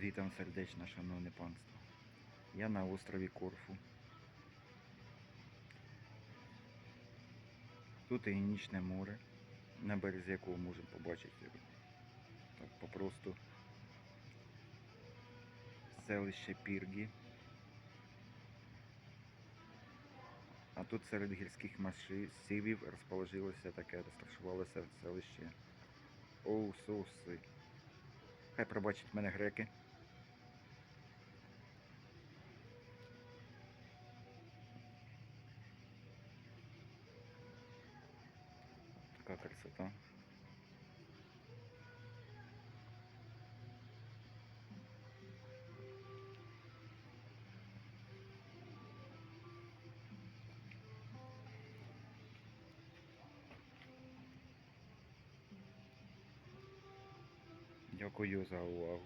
Вітам сердечно, шановне панство. Я на острові Корфу. Тут Генічне море, на березі якого можемо побачити так попросту селище Піргі. А тут серед гірських масивів розположилося таке, розташувалося селище Оусоси. Хай пробачать мене греки. Така красота. Дякую за увагу.